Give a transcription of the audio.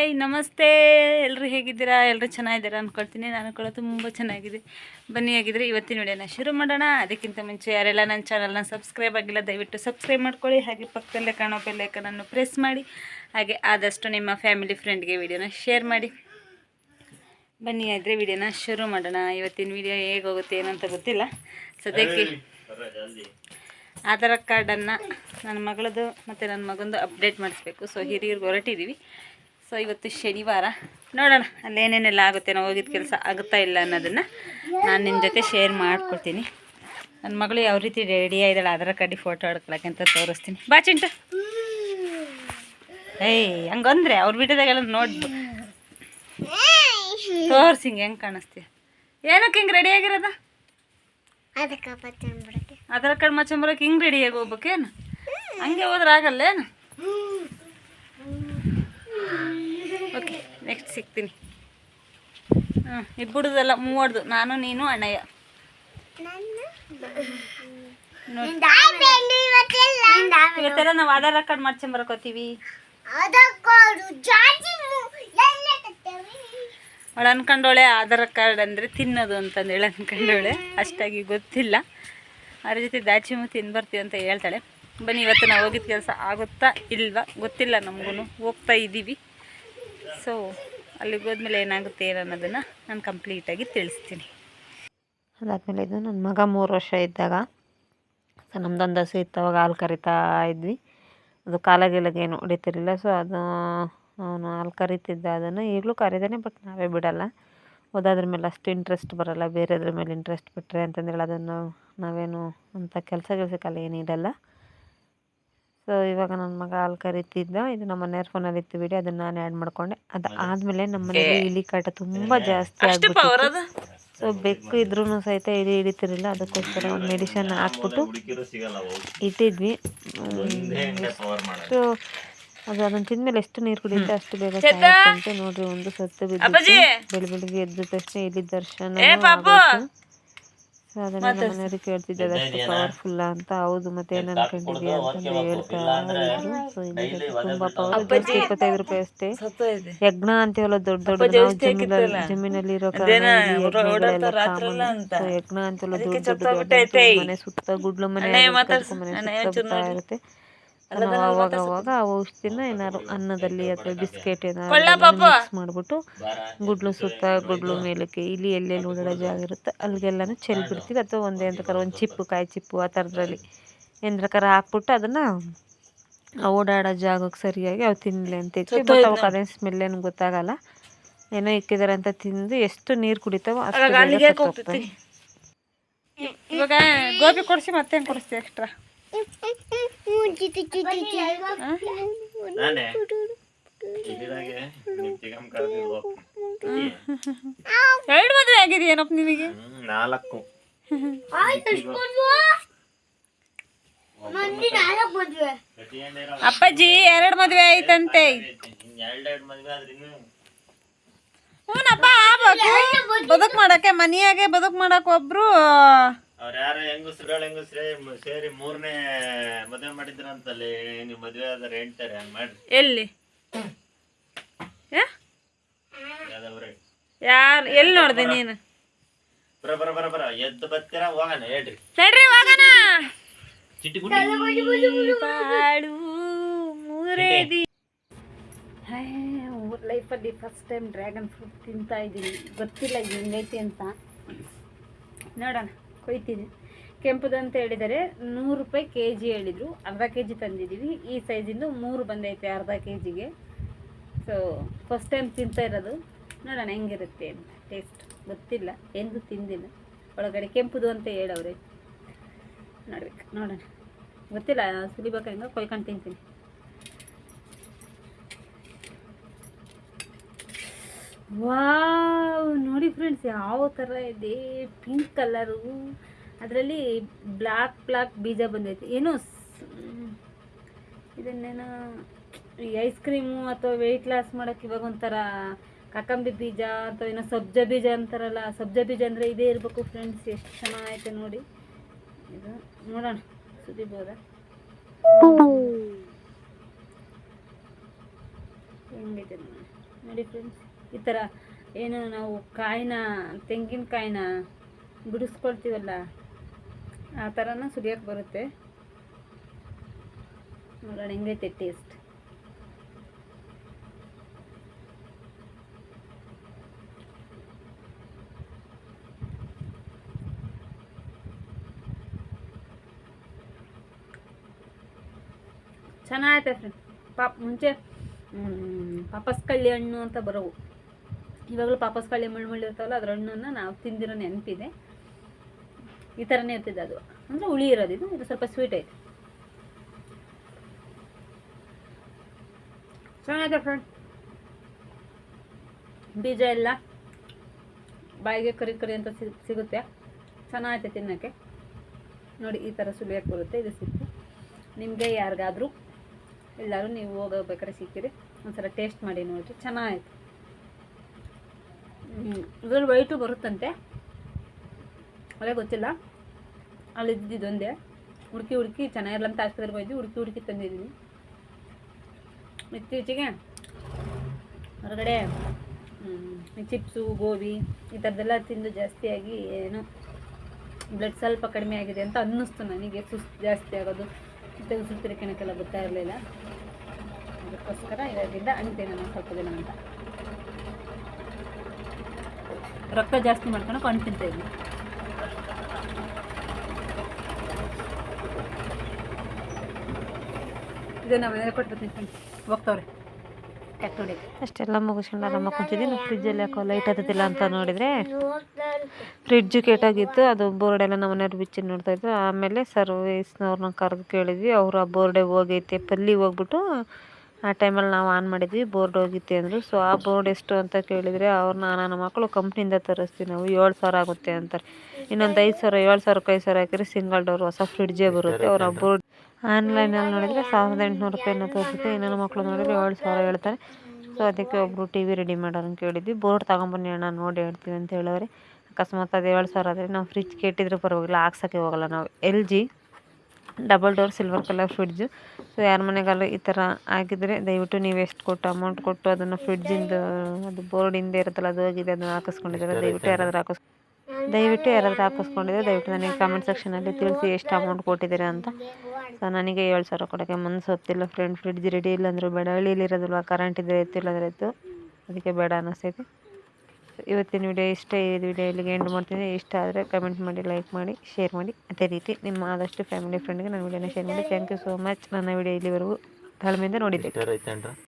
ಏಯ್ ನಮಸ್ತೆ. ಎಲ್ಲರೂ ಹೇಗಿದ್ದೀರಾ? ಎಲ್ಲರೂ ಚೆನ್ನಾಗಿದ್ದೀರಾ ಅಂದ್ಕೊಳ್ತೀನಿ ನಾನು ಕೂಡ ತುಂಬ ಚೆನ್ನಾಗಿದೆ. ಬನ್ನಿ ಆಗಿದ್ರೆ ಇವತ್ತಿನ ವಿಡಿಯೋನ ಶುರು ಮಾಡೋಣ. ಅದಕ್ಕಿಂತ ಮುಂಚೆ ಯಾರೆಲ್ಲ ನನ್ನ ಚಾನಲ್ನ ಸಬ್ಸ್ಕ್ರೈಬ್ ಆಗಿಲ್ಲ ದಯವಿಟ್ಟು ಸಬ್ಸ್ಕ್ರೈಬ್ ಮಾಡ್ಕೊಳ್ಳಿ. ಹಾಗೆ ಪಕ್ಕದಲ್ಲೇ ಕಾಣೋ ಬೆಲ್ಲೈಕನನ್ನು ಪ್ರೆಸ್ ಮಾಡಿ. ಹಾಗೆ ಆದಷ್ಟು ನಿಮ್ಮ ಫ್ಯಾಮಿಲಿ ಫ್ರೆಂಡ್ಗೆ ವಿಡಿಯೋನ ಶೇರ್ ಮಾಡಿ. ಬನ್ನಿ ಆದರೆ ವಿಡಿಯೋನ ಶುರು ಮಾಡೋಣ. ಇವತ್ತಿನ ವಿಡಿಯೋ ಹೇಗೆ ಹೋಗುತ್ತೆ ಏನಂತ ಗೊತ್ತಿಲ್ಲ. ಸದ್ಯಕ್ಕೆ ಆಧಾರ್ ಕಾರ್ಡನ್ನು ನನ್ನ ಮಗಳದು ಮತ್ತು ನನ್ನ ಮಗಂದು ಅಪ್ಡೇಟ್ ಮಾಡಿಸ್ಬೇಕು. ಸೊ ಹಿರಿಯರಿಗೆ ಹೊರಟಿದ್ದೀವಿ ಸೊ ಇವತ್ತು ಶನಿವಾರ. ನೋಡೋಣ ಅಲ್ಲೇನೇನೆಲ್ಲ ಆಗುತ್ತೆ ನಾವು ಹೋಗಿದ್ದ ಕೆಲಸ ಆಗುತ್ತಾ ಇಲ್ಲ ಅನ್ನೋದನ್ನು ನಾನು ನಿಮ್ಮ ಜೊತೆ ಶೇರ್ ಮಾಡ್ಕೊಡ್ತೀನಿ. ನನ್ನ ಮಗಳು ಯಾವ ರೀತಿ ರೆಡಿ ಆಗಿದ್ದಾಳೆ ಅದರ ಕಡೆ ಫೋಟೋ ಅಂತ ತೋರಿಸ್ತೀನಿ. ಬಾ ಚಿಂಟು. ಏಯ್ ಹಂಗಂದ್ರೆ ಅವ್ರ ಎಲ್ಲ ನೋಡ್ಬು. ತೋರ್ಸಿ ಹಿಂಗೆ ಹೆಂಗೆ ಕಾಣಿಸ್ತೀಯ. ಏನಕ್ಕೆ ಹಿಂಗೆ ರೆಡಿ ಆಗಿರೋದ? ಅದರ ಕಡೆ ಆಧಾರ್ ಕಾರ್ಡ್ ಮಚ್ಚಂಬರಕ್ಕೆ ಹಿಂಗೆ ರೆಡಿಯಾಗಿ ಹೋಗ್ಬೇಕೇನು ಹಂಗೆ ಹೋದ್ರೆ ಆಗಲ್ಲ ಸಿಗ್ತೀನಿ. ಹಾಂ ಇಬ್ಬುಡುದಲ್ಲ ಮೂವರ್ದು. ನಾನು, ನೀನು, ಅಣ್ಣಯ್ಯ. ಇವತ್ತೆಲ್ಲ ನಾವು ಆಧಾರ್ ಕಾರ್ಡ್ ಮಾಡ್ಕೊಂಬರಕೋತೀವಿ ಅವಳು ಅನ್ಕೊಂಡೋಳೆ ಆಧಾರ್ ಕಾರ್ಡ್ ಅಂದರೆ ತಿನ್ನೋದು ಅಂತಂದೇಳಿ ಅನ್ಕೊಂಡೋಳೆ ಅಷ್ಟಾಗಿ ಗೊತ್ತಿಲ್ಲ. ಅದ್ರ ಜೊತೆ ದಾಚಿಮು ತಿಂದು ಬರ್ತೀವಿ ಅಂತ ಹೇಳ್ತಾಳೆ. ಬನ್ನಿ, ಇವತ್ತು ನಾವು ಹೋಗಿದ್ದ ಕೆಲಸ ಆಗುತ್ತಾ ಇಲ್ವಾ? ಗೊತ್ತಿಲ್ಲ ನಮಗೂ ಹೋಗ್ತಾ ಇದ್ದೀವಿ ಸೊ ಅಲ್ಲಿಗೆ ಹೋದ್ಮೇಲೆ ಏನಾಗುತ್ತೆ ಏನು ಅನ್ನೋದನ್ನು ನಾನು ಕಂಪ್ಲೀಟಾಗಿ ತಿಳಿಸ್ತೀನಿ. ಅದಾದಮೇಲೆ ಇದು ನನ್ನ ಮಗ ಮೂರು ವರ್ಷ ಇದ್ದಾಗ. ಸೊ ನಮ್ದೊಂದು ಹಸು ಇತ್ತು ಅವಾಗ ಹಾಲು ಕರಿತಾ ಇದ್ವಿ. ಅದು ಕಾಲಾಗಿಲಾಗೇನು ಹೊಡಿತಿರಲಿಲ್ಲ. ಸೊ, ಅದು ಅವನು ಹಾಲು ಕರಿತಿದ್ದ ಅದನ್ನು ಈಗಲೂ ಕರಿದಾನೆ ಬಟ್ ನಾವೇ ಬಿಡಲ್ಲ. ಓದಾದ್ರ ಮೇಲೆ ಅಷ್ಟು ಇಂಟ್ರೆಸ್ಟ್ ಬರಲ್ಲ. ಬೇರೆದ್ರ ಮೇಲೆ ಇಂಟ್ರೆಸ್ಟ್ ಬಿಟ್ಟರೆ ಅಂತಂದೇಳಿ ಅದನ್ನು ನಾವೇನು ಅಂಥ ಕೆಲಸ ಕೆಲಸಕ್ಕೆಲ್ಲ ಏನು ಇಡಲ್ಲ. ಸೊ ಇವಾಗ ನನ್ನ ಮಗ ಹಾಲು ಕರಿತಿದ್ದ. ಇದು ನಮ್ಮ ಮನೆಯವ್ರ ಫೋನಲ್ಲಿ ಇತ್ತು ಬಿಡಿ ಅದನ್ನ ನಾನು ಆ್ಯಡ್ ಮಾಡ್ಕೊಂಡೆ. ಅದು ಆದಮೇಲೆ ನಮ್ಮ ಮನೇಲಿ ಇಲಿ ಕಾಟ ತುಂಬ ಜಾಸ್ತಿ ಆಗ್ಬಿಟ್ಟಿತ್ತು. ಸೊ ಬೆಕ್ಕು ಇದ್ರೂ ಸಹಿತ ಇಲಿ ಹಿಡಿತಿರಲಿಲ್ಲ. ಅದಕ್ಕೋಸ್ಕರ ಒಂದು ಮೆಡಿಷನ್ ಹಾಕ್ಬಿಟ್ಟು ಇಟ್ಟಿದ್ವಿ. ಸೊ ಅದು ಅದನ್ನು ತಿಂದ್ಮೇಲೆ ಎಷ್ಟು ನೀರು ಕುಡಿಯುತ್ತೆ ಅಷ್ಟು ಬೇಗ ಸಾಯುತ್ತಂತೆ ನೋಡ್ರಿ ಒಂದು ಸತ್ತು ಬಿದ್ದು ಬೆಳಿ ಬೆಳಿಗ್ಗೆ ಎದ್ದ ತಕ್ಷಣ ಇಲ್ಲಿ ದರ್ಶನ ಅದನ್ನ ಮನೆಯವ್ರಿಗೆ ಕೇಳ್ತಿದ್ದೆ ಅದಷ್ಟು ಪವರ್ಫುಲ್ ಅಂತ. ಹೌದು ಮತ್ತೆ ಏನ್ ಅನ್ಕೊಂಡಿದ್ಯಾ ಅಂತಂದು ಹೇಳ್ತಾ ಇದ್ರು. ಸೊ ತುಂಬಾ ಪವರ್ ಇಪ್ಪತ್ತೈದು ರೂಪಾಯಿ ಅಷ್ಟೇ. ಯಜ್ಞ ಅಂತೀವಲ್ಲ ದೊಡ್ಡ ದೊಡ್ಡ ಜಮೀನಲ್ಲಿ ಇರೋ ಕಾರಣ ಯಜ್ಞ ಅಂತೆಲ್ಲ ದೊಡ್ಡ ದೊಡ್ಡ ಮನೆ ಸುತ್ತ ಗುಡ್ಲು ಮನೆ ಮನೆ ಸುತ್ತ ಇರುತ್ತೆ. ನಾವು ಅವಾಗ ಅವಾಗ ಆ ಔಷಧಿನ ಏನಾದ್ರು ಅನ್ನದಲ್ಲಿ ಅಥವಾ ಬಿಸ್ಕೆಟ್ ಏನಾದ್ರು ಮಿಕ್ಸ್ ಮಾಡ್ಬಿಟ್ಟು ಗುಡ್ಲು ಸುತ್ತ ಗುಡ್ಲು ಮೇಲಕ್ಕೆ ಇಲ್ಲಿ ಎಲ್ಲೆಲ್ಲಿ ಓಡಾಡೋ ಜಾಗ ಇರುತ್ತೆ ಅಲ್ಲಿಗೆಲ್ಲಾನು ಚೆಲ್ ಬಿಡ್ತೀವಿ. ಅಥವಾ ಒಂದೇ ಅಂತ ಒಂದು ಚಿಪ್ಪು ಕಾಯಿ ಚಿಪ್ಪು ಆ ಥರದ್ರಲ್ಲಿ ಏನ್ರಕಾರ ಹಾಕ್ಬಿಟ್ಟು ಅದನ್ನು ಓಡಾಡೋ ಜಾಗಕ್ಕೆ ಸರಿಯಾಗಿ ಅವು ತಿನ್ನಲಿ ಅಂತ ಇಟ್ಟು. ಬಟ್ ಅವಕ್ಕೆ ಅದೇನು ಸ್ಮೆಲ್ ಏನು ಗೊತ್ತಾಗಲ್ಲ. ಏನೋ ಇಕ್ಕಿದಾರೆ ಅಂತ ತಿಂದು ಎಷ್ಟು ನೀರು ಕುಡಿತಾವೋ ಅಷ್ಟು. ಇವಾಗ ಗೋಬಿ ಕೊಡಿಸಿ ಮತ್ತೇನು ಕೊಡಿಸ್ತೀವಿ ಎಕ್ಸ್ಟ್ರಾ ಎರಡು ಮದುವೆ ಆಗಿದೆಯೇನಪ್ಪ ನಿನಗೆ? ಹ್ಮ್ ನಾಲ್ಕು. ಅಪ್ಪಾಜಿ ಎರಡು ಮದುವೆ ಆಯ್ತಂತೆ. ಹ್ಞೂನಪ್ಪ ಬದುಕು ಮಾಡಕ್ಕೆ ಮನೆಯಾಗೆ ಬದುಕ್ ಮಾಡಕ್ಕೆ ಒಬ್ರು ಅವ್ರ ಯಾರ ಹೆಂಗಸ್ರುಗಳು ಹೆಂಗಸ್ರೇ ಮ- ಸೇರಿ ಮೂರನೇ ಮದುವೆ ಮಾಡಿದ್ರಂತಲ್ಲಿ ನೀವು ಮದುವೆ ಆದ್ರೆ ಎಂಟರೆ ಹಂಗೆ ಮಾಡ್ರಿ. ಎಲ್ಲಿ? ಯಾವ್ದವ್ರೆ ಯಾರು ಎಲ್ಲಿ ನೋಡ್ದೆ ನೀನು? ಬರ ಬರ ಬರ ಬರ. ಎದ್ದು ಬರ್ತೀರಾ ಹೋಗೋಣ ಹೇಳ್ರಿ. ನಡ್ರಿ ಹೋಗೋಣ. ಚಿಟ್ಟಿ ಗುಡ್ಡಿ ಬಾಳು ಮೂರೇ ದಿ ಲೈಫಲ್ಲಿ ಫಸ್ಟ್ ಟೈಮ್ ಡ್ರ್ಯಾಗನ್ ಫ್ರೂಟ್ ತಿಂತಾ ಇದ್ದೀನಿ ಗೊತ್ತಿಲ್ಲ ಹೆಂಗೈತಿ ಅಂತ. ನೋಡೋಣ. ಕೊಯ್ತೀನಿ. ಅಂತ ಹೇಳಿದರೆ ನೂರು ರೂಪಾಯಿ ಕೆ ಜಿ ಹೇಳಿದರು. ಅರ್ಧ ಕೆ ಜಿ ತಂದಿದ್ದೀವಿ. ಈ ಸೈಜಿಂದು ಮೂರು ಬಂದೈತೆ ಅರ್ಧ ಕೆ ಜಿಗೆ ಸೊ ಫಸ್ಟ್ ಟೈಮ್ ತಿಂತಾ ಇರೋದು. ನೋಡೋಣ ಹೆಂಗಿರುತ್ತೆ ಅಂತ. ಟೇಸ್ಟ್ ಗೊತ್ತಿಲ್ಲ. ಎಂದು ತಿಂದಿಲ್ಲ. ಒಳಗಡೆ ಕೆಂಪುದು ಅಂತ ಹೇಳವ್ರೆ. ನೋಡ್ಬೇಕು. ನೋಡೋಣ. ಗೊತ್ತಿಲ್ಲ, ಸುಲಿಬೇಕು ಹೆಂಗೆ ಕೊಯ್ಕೊಂಡು ತಿಂತೀನಿ. ವಾವ್! ನೋಡಿ ಫ್ರೆಂಡ್ಸ್ ಯಾವ ಥರ ಇದೆ? ಪಿಂಕ್ ಕಲರು ಅದರಲ್ಲಿ ಬ್ಲ್ಯಾಕ್ ಬ್ಲ್ಯಾಕ್ ಬೀಜ ಬಂದೈತೆ. ಏನೋ ಇದನ್ನೇನೋ, ಈ ಐಸ್ ಕ್ರೀಮು ಅಥವಾ ವೆಯ್ಟ್ ಲಾಸ್ ಮಾಡೋಕ್ಕೆ ಇವಾಗ ಒಂಥರ ಕಾಕಂಬಿ ಬೀಜ ಅಥವಾ ಏನೋ ಸಬ್ಜ ಬೀಜ ಅಂತಾರಲ್ಲ, ಸಬ್ಜ ಬೀಜ ಅಂದರೆ ಇದೇ ಇರಬೇಕು ಫ್ರೆಂಡ್ಸ್ ಎಷ್ಟು ಚೆನ್ನಾಗೈತೆ ನೋಡಿ. ಇದು ನೋಡೋಣ ಸುಲಿಬೋದಾ ಹೆಂಗೈತೆ. ನೋಡಿ. ಫ್ರೆಂಡ್ಸ್ ಈ ಥರ ಏನು ನಾವು ಕಾಯಿನ, ತೆಂಗಿನಕಾಯಿನ ಬಿಡಿಸ್ಕೊಳ್ತೀವಲ್ಲ ಆ ಥರನ ಸುರಿಯೋಕ್ಕೆ ಬರುತ್ತೆ. ನೋಡೋಣ, ಹೆಂಗೈತೆ ಟೇಸ್ಟ್ ಚೆನ್ನಾಗೈತೆ ಫ್ರೆಂಡ್ ಪಾಪ, ಮುಂಚೆ ಪಾಪಸ್ಕಲ್ಲಿ ಹಣ್ಣು ಅಂತ ಬರೋವು. ಇವಾಗಲೂ ಪಾಪಸ್ ಮುಳ್ಳು ಮುಳ್ಳು ಇರ್ತಾವಲ್ಲ ಅದ್ರ ಹಣ್ಣನ್ನು ನಾವು ತಿಂದಿರೋ ನೆನಪಿದೆ. ಈ ಥರನೇ ಇರ್ತಿದ್ದೆ ಅದು. ಅಂದರೆ ಹುಳಿ ಇರೋದು ಇದು ಇದು ಸ್ವಲ್ಪ ಸ್ವೀಟ್ ಐತೆ. ಚೆನ್ನಾಗಿದೆ ಫ್ರೆಂಡ್ ಬೀಜ ಎಲ್ಲ ಬಾಯಿಗೆ ಕರಿ ಕರಿ ಅಂತ ಸಿಗ್- ಸಿಗುತ್ತೆ. ಚೆನ್ನಾಗೈತೆ ತಿನ್ನೋಕ್ಕೆ. ನೋಡಿ, ಈ ಥರ ಸುಲಿಯೋಕ್ಕೆ ಬರುತ್ತೆ, ಇದು ಸಿಕ್ತು ನಿಮಗೆ ಯಾರಿಗಾದರೂ ಎಲ್ಲರೂ ನೀವು ಹೋಗಬೇಕಾದ್ರೆ ಸಿಕ್ಕಿರಿ, ಒಂದ್ಸಲ ಟೇಸ್ಟ್ ಮಾಡಿ ನೋಡಿರಿ. ಚೆನ್ನಾಗೈತೆ. ಇದ್ರಲ್ಲಿ ವೈಟು ಬರುತ್ತಂತೆ. ಅದೇ ಗೊತ್ತಿಲ್ಲ. ಅಲ್ಲಿ ಇದ್ದಿದ್ದೊಂದೇ ಹುಡುಕಿ ಹುಡುಕಿ ಚೆನ್ನಾಗಿರಲ್ಲ ಅಂತ ಆಸ್ಪತ್ರೆಗೆ ಹೋಯ್ತು ಹುಡುಕಿ ಹುಡುಕಿ ತಂದಿದ್ದೀನಿ. ಇತ್ತೀಚೆಗೆ ಹೊರಗಡೆ ಚಿಪ್ಸು, ಗೋಬಿ ಈ ಥರದ್ದೆಲ್ಲ ತಿಂದು ಜಾಸ್ತಿಯಾಗಿ ಏನು ಬ್ಲಡ್ ಸ್ವಲ್ಪ ಕಡಿಮೆ ಆಗಿದೆ ಅಂತ ಅನ್ನಿಸ್ತು ನನಗೆ. ಸುಸ್ತು ಜಾಸ್ತಿ ಆಗೋದು. ಜೊತೆಗೆ ಸುತ್ತಿರಿಕೆನಕ್ಕೆಲ್ಲ ಗೊತ್ತಾ ಇರಲಿಲ್ಲ ಅದಕ್ಕೋಸ್ಕರ ಇವಾಗಿಂದ ಅಂತೆ ಸ್ವಲ್ಪ ದಿನ ಅಂತ. ರಕ್ತ ಜಾಸ್ತಿ ಮಾಡ್ಕೊಂಡು ಹಣ್ಣು ತಿಂತಾ ಇದ್ವಿ. ಹೋಗ್ತಾವ್ರೆ. ಅಷ್ಟೆಲ್ಲ ಮುಗಿಸ್ಕೊಂಡು ಆರಾಮ ಕುಂತಿದ್ದೀನಿ. ಫ್ರಿಜ್ಜಲ್ಲಿ ಯಾಕೋ ಲೈಟ್ ಹತ್ತದಿಲ್ಲ ಅಂತ ನೋಡಿದರೆ ಫ್ರಿಡ್ಜು ಕೆಟ್ಟಾಗಿತ್ತು ಅದು ಬೋರ್ಡ್ ಎಲ್ಲ ನಮ್ಮ ಮನೆಯವ್ರು ಬಿಚ್ಚಿ ನೋಡ್ತಾ ಇದ್ರು. ಆಮೇಲೆ ಸರ್ವಿಸ್ನವ್ರನ್ನ ಕರೆದು ಕೇಳಿದ್ವಿ. ಅವರು ಆ ಬೋರ್ಡೆ ಹೋಗೈತೆ. ಪಲ್ಲಿ ಹೋಗ್ಬಿಟ್ಟು ಆ ಟೈಮಲ್ಲಿ ನಾವು ಆನ್ ಮಾಡಿದ್ವಿ, ಬೋರ್ಡ್ ಹೋಗಿತ್ತೆ ಅಂದರು. ಸೊ ಆ ಬೋರ್ಡ್ ಎಷ್ಟು ಅಂತ ಕೇಳಿದರೆ ಅವ್ರನ್ನ ನನ್ನ ಮಕ್ಕಳು ಕಂಪ್ನಿಯಿಂದ ತರಿಸ್ತೀವಿ ನಾವು, ಏಳು ಸಾವಿರ ಆಗುತ್ತೆ ಅಂತಾರೆ. ಇನ್ನೊಂದು ಐದು ಸಾವಿರ, ಏಳು ಸಾವಿರಕ್ಕೆ ಐದು ಸಾವಿರ ಹಾಕಿದ್ರೆ ಸಿಂಗಲ್ ಡೋರ್ ಹೊಸ ಫ್ರಿಡ್ಜೇ ಬರುತ್ತೆ. ಅವ್ರ ಆ ಬೋರ್ಡ್ ಆನ್ಲೈನಲ್ಲಿ ನೋಡಿದರೆ ಸಾವಿರದ ಎಂಟುನೂರು ರೂಪಾಯಿನ ತೋರಿಸುತ್ತೆ. ಇನ್ನೊಂದು ಮಕ್ಕಳು ನೋಡಿದರೆ ಏಳು ಸಾವಿರ ಹೇಳ್ತಾರೆ. ಸೊ ಅದಕ್ಕೆ ಒಬ್ಬರು ಟಿ ವಿ ರೆಡಿ ಮಾಡೋರನ್ನ ಕೇಳಿದ್ವಿ. ಬೋರ್ಡ್ ತಗೊಂಬನ್ನಿ ಅಣ್ಣ, ನೋಡಿ ಹೇಳ್ತೀವಿ ಅಂತ ಹೇಳವ್ರೆ. ಅಕಸ್ಮಾತ್ ಅದು ಏಳು ಸಾವಿರ ಆದರೆ ನಾವು ಫ್ರಿಜ್ ಕೆಟ್ಟಿದ್ರೆ ಪರವಾಗಿಲ್ಲ, ಹಾಕ್ಸೋಕ್ಕೆ ಹೋಗಲ್ಲ ನಾವು. L G double door silver colour fridge. So ಯಾರ ಮನೆಗಾದ್ರು ಈ ಥರ ಆಗಿದ್ದರೆ ದಯವಿಟ್ಟು ನೀವು ಎಷ್ಟು ಕೊಟ್ಟು ಅಮೌಂಟ್ ಕೊಟ್ಟು ಅದನ್ನು ಫ್ರಿಡ್ಜಿಂದು, ಅದು ಬೋರ್ಡಿಂದ ಇರುತ್ತಲ್ಲ, ಅದು ಹೋಗಿದೆ, ಅದನ್ನು ಹಾಕಿಸ್ಕೊಂಡಿದ್ದಾರೆ? ದಯವಿಟ್ಟು ಯಾರಾದರೂ ಹಾಕಿಸ್ ದಯವಿಟ್ಟು ಯಾರಾದರೂ ಹಾಕಿಸ್ಕೊಂಡಿದ್ರೆ ದಯವಿಟ್ಟು ನನಗೆ ಕಾಮೆಂಟ್ ಸೆಕ್ಷನಲ್ಲಿ ತಿಳಿಸಿ ಎಷ್ಟು ಅಮೌಂಟ್ ಕೊಟ್ಟಿದ್ದೀರಾ ಅಂತ. ಸೊ ನನಗೆ ಏಳು ಸಾವಿರ ಕೊಡೋಕ್ಕೆ ಮನಸ್ಸು ಹೊತ್ತಿಲ್ಲ ಫ್ರೆಂಡ್ ಫ್ರಿಡ್ಜ್ ರೆಡಿ ಇಲ್ಲ ಅಂದರೂ ಬೇಡ. ಹಳ್ಳಿಲಿ ಇರೋದಿಲ್ವ? ಕರೆಂಟ್ ಇದ್ದರೆ ಇತ್ತು ಇಲ್ಲಾಂದ್ರೆ ಇತ್ತು ಅದಕ್ಕೆ ಬೇಡ ಅನ್ನಿಸ್ತೈತೆ ಇವತ್ತಿನ ವಿಡಿಯೋ ಇಷ್ಟ, ಈ ವಿಡಿಯೋ ಇಲ್ಲಿಗೆ ಎಂಡ್ ಮಾಡ್ತೀನಿ ಇಷ್ಟ ಆದರೆ ಕಮೆಂಟ್ ಮಾಡಿ ಲೈಕ್ ಮಾಡಿ ಶೇರ್ ಮಾಡಿ. ಅದೇ ರೀತಿ ನಿಮ್ಮ ಆದಷ್ಟು ಫ್ಯಾಮಿಲಿ ಫ್ರೆಂಡ್ಗೆ ನನ್ನ ವಿಡಿಯೋನ ಶೇರ್ ಮಾಡಿ. ಥ್ಯಾಂಕ್ ಯು ಸೋ ಮಚ್ ನನ್ನ ವಿಡಿಯೋ ಇಲ್ಲಿವರೆಗೂ ತಾಳ್ಮೆಯಿಂದ ನೋಡಿದ್ದೆ